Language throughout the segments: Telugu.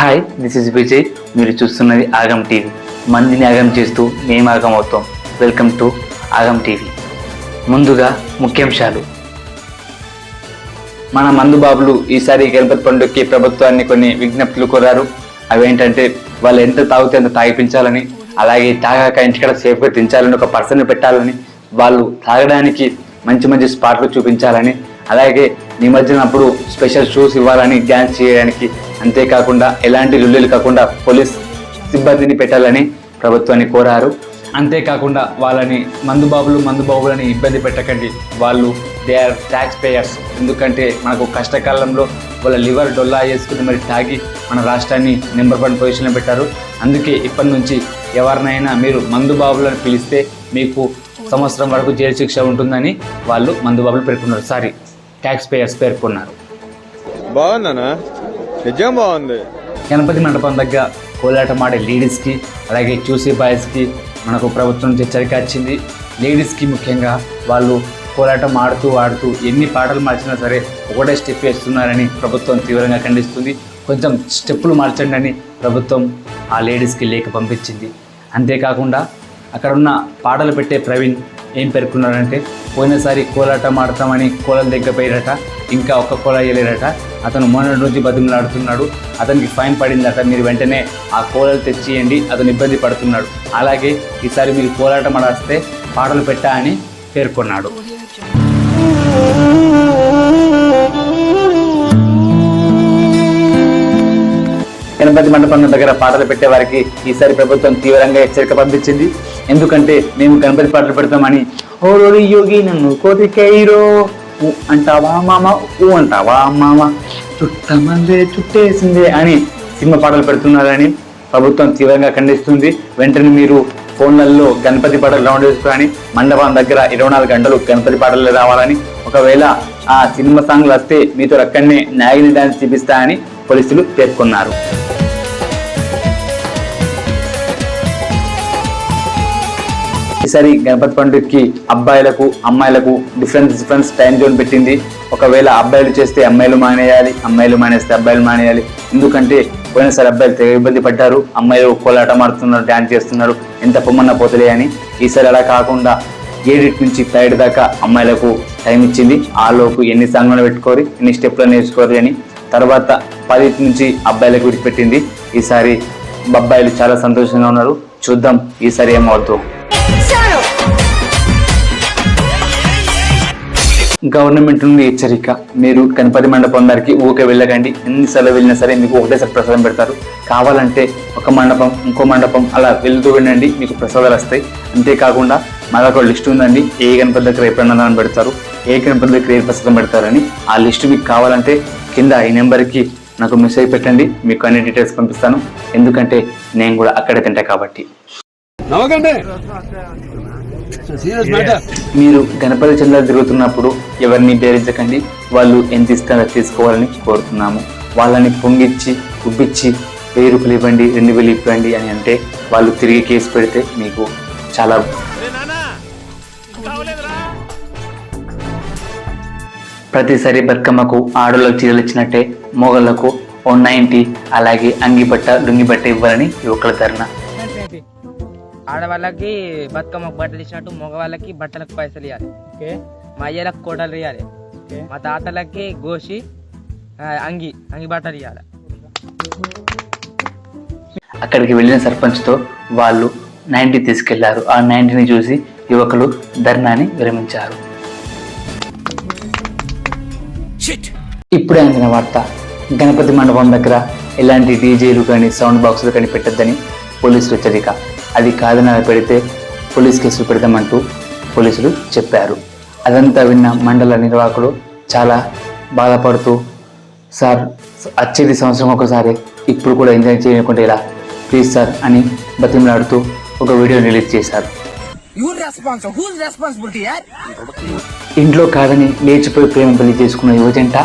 హాయ్ దిస్ ఇస్ విజయ్ మీరు చూస్తున్నది ఆగం టీవీ. మందిని ఆగం చేస్తూ మేము ఆగం అవుతాం. Welcome to Aagam TV. ముందుగా ముఖ్యాంశాలు. మన మందు బాబులు ఈసారి గణపతి పండుగకి ప్రభుత్వాన్ని కొన్ని విజ్ఞప్తులు కోరారు. అవేంటంటే వాళ్ళు ఎంత తాగితే అంత తాగిపించాలని అలాగే తాగాక ఇంటికాడ సేఫ్గా దించాలని ఒక పర్సన్ పెట్టాలని వాళ్ళు తాగడానికి మంచి మంచి స్పాట్లు చూపించాలని అలాగే నిమజ్జనం అప్పుడు స్పెషల్ షూస్ ఇవ్వాలని డ్యాన్స్ చేయడానికి అంతేకాకుండా ఎలాంటి లుల్లులు కాకుండా పోలీస్ సిబ్బందిని పెట్టాలని ప్రభుత్వాన్ని కోరారు. అంతేకాకుండా వాళ్ళని మందుబాబులు మందుబాబులని ఇబ్బంది పెట్టకండి. వాళ్ళు దే ఆర్ ట్యాక్స్ పేయర్స్ ఎందుకంటే మనకు కష్టకాలంలో వాళ్ళ లివర్ డొల్లా వేసుకుని మరి తాగి మన రాష్ట్రాన్ని నెంబర్ వన్ పొజిషన్లో పెట్టారు. అందుకే ఇప్పటి నుంచి ఎవరినైనా మీరు మందుబాబులను పిలిస్తే మీకు సంవత్సరం వరకు జైలు శిక్ష ఉంటుందని వాళ్ళు మందుబాబులు పేర్కొన్నారు. సారీ ట్యాక్స్ పేయర్స్ పేర్కొన్నారు. బాగుందనా నిజం బాగుంది. గణపతి మండపం దగ్గర కోలాటం ఆడే లేడీస్కి అలాగే చూసే బాయ్స్కి మనకు ప్రభుత్వం నుంచి హెచ్చరిక వచ్చింది. లేడీస్కి ముఖ్యంగా వాళ్ళు కోలాటం ఆడుతూ ఆడుతూ ఎన్ని పాటలు మార్చినా సరే ఒకటే స్టెప్ వేస్తున్నారని ప్రభుత్వం తీవ్రంగా ఖండిస్తుంది. కొంచెం స్టెప్పులు మార్చండి అని ప్రభుత్వం ఆ లేడీస్కి లేఖ పంపించింది. అంతేకాకుండా అక్కడ ఉన్న పాటలు పెట్టే ప్రవీణ్ ఏం పేర్కొన్నాడంటే పోయినసారి కోలాటం ఆడతామని కోలల దగ్గర పోయారట ఇంకా ఒక్క కోల వేయలేరట. అతను మొన్నటి నుంచి బతిమలాడుతున్నాడు. అతనికి ఫైన్ పడిందట. మీరు వెంటనే ఆ కోలలు తెచ్చియండి. అతను ఇబ్బంది పడుతున్నాడు. అలాగే ఈసారి మీరు కోలాటం ఆడాస్తే పాటలు పెట్టా అని పేర్కొన్నాడు. గణపతి మండపం దగ్గర పాటలు పెట్టే వారికి ఈసారి ప్రభుత్వం తీవ్రంగా హెచ్చరిక పంపించింది. ఎందుకంటే మేము గణపతి పాటలు పెడతామని ఓ రోరి యోగి నన్ను కోరికైరో ఊ అంటావా మామ ఊ అంటావా మామ చుట్టమందే చుట్టేసిందే అని సినిమా పాటలు పెడుతున్నారని ప్రభుత్వం తీవ్రంగా ఖండిస్తుంది. వెంటనే మీరు ఫోన్లలో గణపతి పాటలు డౌన్లోడ్ చేసుకొని మండపం దగ్గర ఇరవై నాలుగు గంటలు గణపతి పాటలు రావాలని ఒకవేళ ఆ సినిమా సాంగ్లు వస్తే మీతో అక్కడనే నాగిని డాన్స్ చూపిస్తా అని పోలీసులు పేర్కొన్నారు. ఈసారి గణపతి పండుగకి అబ్బాయిలకు అమ్మాయిలకు డిఫరెన్స్ డిఫరెన్స్ టైం జోన్ పెట్టింది. ఒకవేళ అబ్బాయిలు చేస్తే అమ్మాయిలు మానేయాలి అమ్మాయిలు మానేస్తే అబ్బాయిలు మానేయాలి. ఎందుకంటే పోయినసారి అబ్బాయిలు తెగ ఇబ్బంది పడ్డారు అమ్మాయిలు కోలాటం మారుతున్నారు డ్యాన్స్ చేస్తున్నారు ఎంత పొమ్మన్నా పోతలే అని. ఈసారి అలా కాకుండా ఏడిట్ నుంచి ఫ్లైట్ దాకా అమ్మాయిలకు టైం ఇచ్చింది. ఆ లోపు ఎన్ని సాంగ్లను పెట్టుకోరు ఎన్ని స్టెప్లు నేర్చుకోరు అని. తర్వాత పది నుంచి అబ్బాయిలకు విడిచిపెట్టింది. ఈసారి అబ్బాయిలు చాలా సంతోషంగా ఉన్నారు. చూద్దాం ఈసారి ఏమవుతుందో గవర్నమెంట్ నుండి హెచ్చరిక. మీరు గణపతి మండపం దగ్గరికి ఊకే వెళ్ళకండి. ఎన్నిసార్లు వెళ్ళినా సరే మీకు ఒకటేసారి ప్రసాదం పెడతారు. కావాలంటే ఒక మండపం ఇంకో మండపం అలా వెళ్తూ వెళ్ళండి మీకు ప్రసాదాలు వస్తాయి. అంతేకాకుండా మరొక లిస్ట్ ఉందండి. ఏ గణపతి దగ్గర ఏ ప్రమాణాలను పెడతారు ఏ గణపతి దగ్గర ఏ ప్రసాదం పెడతారని ఆ లిస్ట్ మీకు కావాలంటే కింద ఈ నెంబర్కి నాకు మెసేజ్ పెట్టండి. మీకు అన్ని డీటెయిల్స్ పంపిస్తాను. ఎందుకంటే నేను కూడా అక్కడే తింటా కాబట్టి. నవ్వకండి. మీరు గణపతి చందాలు తిరుగుతున్నప్పుడు ఎవరిని బేరించకండి. వాళ్ళు ఎంత ఇస్తారో తీసుకోవాలని కోరుతున్నాము. వాళ్ళని పొంగిచ్చి ఉబ్బిచ్చి వెయ్యి రూపాయలు ఇవ్వండి రెండు వేలు ఇవ్వండి అని అంటే వాళ్ళు తిరిగి కేసు పెడితే మీకు చాలా ప్రతిసారి బతుకమ్మకు ఆడోళ్ళకు చీరలు ఇచ్చినట్టే మొగళ్ళకు ఓ నైంటీ అలాగే అంగిబట్ట లుంగిబట్ట ఇవ్వాలని యువకుల ధర్నా ఏంటి? ఆడవాళ్ళకి బతుకమ్మకు బట్టలు ఇచ్చినట్టు మగవాళ్ళకి బట్టలకు పైసలు ఇవ్వాలి మా అయ్యలకు కోటలు ఇవ్వాలి మా తాతలకి గోసి ఆ, అంగి అంగి బట్టలు ఇవ్వాలి అక్కడికి వెళ్ళిన సర్పంచ్తో వాళ్ళు నైంటీ తీసుకెళ్ళారు. ఆ నైంటీని చూసి యువకులు ధర్నాని విరమించారు. ఇప్పుడే అందిన వార్త. గణపతి మండపం దగ్గర ఎలాంటి డీజేలు కానీ సౌండ్ బాక్సులు కానీ పెట్టద్దని పోలీసులు హెచ్చరిక. అది కాదని అలా పెడితే పోలీస్ కేసులు పెడదామంటూ పోలీసులు చెప్పారు. అదంతా విన్న మండల నిర్వాహకుడు చాలా బాధపడుతూ సార్ వచ్చేది సంవత్సరం ఒకసారి ఇప్పుడు కూడా ఎంజాయ్ చేయకుండా ఇలా ప్లీజ్ సార్ అని బతిమలాడుతూ ఒక వీడియో రిలీజ్ చేశారు. ఇంట్లో కాదని లేచిపోయి ప్రేమ పెళ్ళి చేసుకున్న యువజంట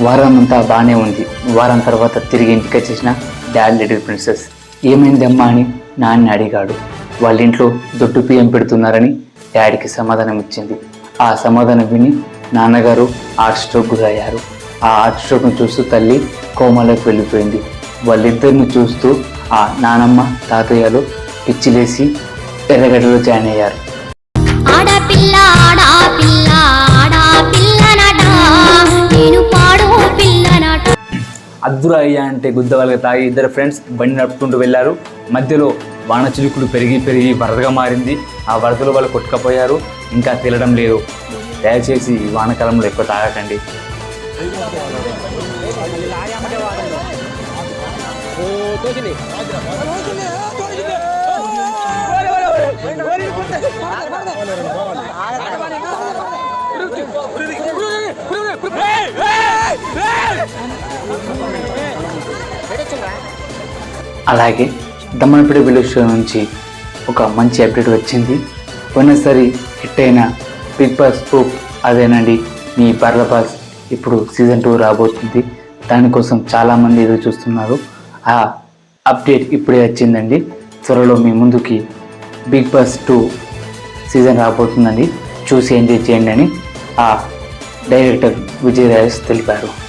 వారం అంతా బాగానే ఉంది. వారం తర్వాత తిరిగి ఇంటికి వచ్చేసిన డాడ్ లిటిల్ ప్రిన్సెస్. ఏమైందమ్మా అని నాన్న అడిగాడు. వాళ్ళ ఇంట్లో దొడ్డు బియ్యం పెడుతున్నారని డాడీకి సమాధానం ఇచ్చింది. ఆ సమాధానం విని నాన్నగారు హార్ట్ స్ట్రోక్ గురయ్యారు ఆ హార్ట్ స్ట్రోక్ను చూస్తూ తల్లి కోమాలోకి వెళ్ళిపోయింది. వాళ్ళిద్దరిని చూస్తూ ఆ నానమ్మ తాతయ్యలు పిచ్చిలేసి ఎర్రగడ్డలో జాయిన్ అయ్యారు. ఆడపిల్ల ఆడపిల్ల అద్దురా అయ్యా అంటే వాళ్ళకి తాగి ఇద్దరు ఫ్రెండ్స్ బండి నడుపుకుంటూ వెళ్ళారు. మధ్యలో వాన చిలుకులు పెరిగి పెరిగి వరదగా మారింది. ఆ వరదలో వాళ్ళు కొట్టుకపోయారు. ఇంకా తేలడం లేదు. దయచేసి ఈ వానకాలంలో ఎక్కువ తాగకండి. అలాగే దమ్మనపేట విలేజ్ నుంచి ఒక మంచి అప్డేట్ వచ్చింది. పోయినసారి హిట్ అయిన బిగ్ బాస్ ప్రూఫ్ అదేనండి మీ బర్ల బాస్ ఇప్పుడు సీజన్ టూ రాబోతుంది. దానికోసం చాలామంది ఎదురు చూస్తున్నారు. ఆ అప్డేట్ ఇప్పుడే వచ్చిందండి. త్వరలో మీ ముందుకి బిగ్ బాస్ టూ సీజన్ రాబోతుందండి. చూసి ఎంజాయ్ చేయండి అని ఆ డైరెక్టర్ విజయ్ రాజేష్ తెలిపారు.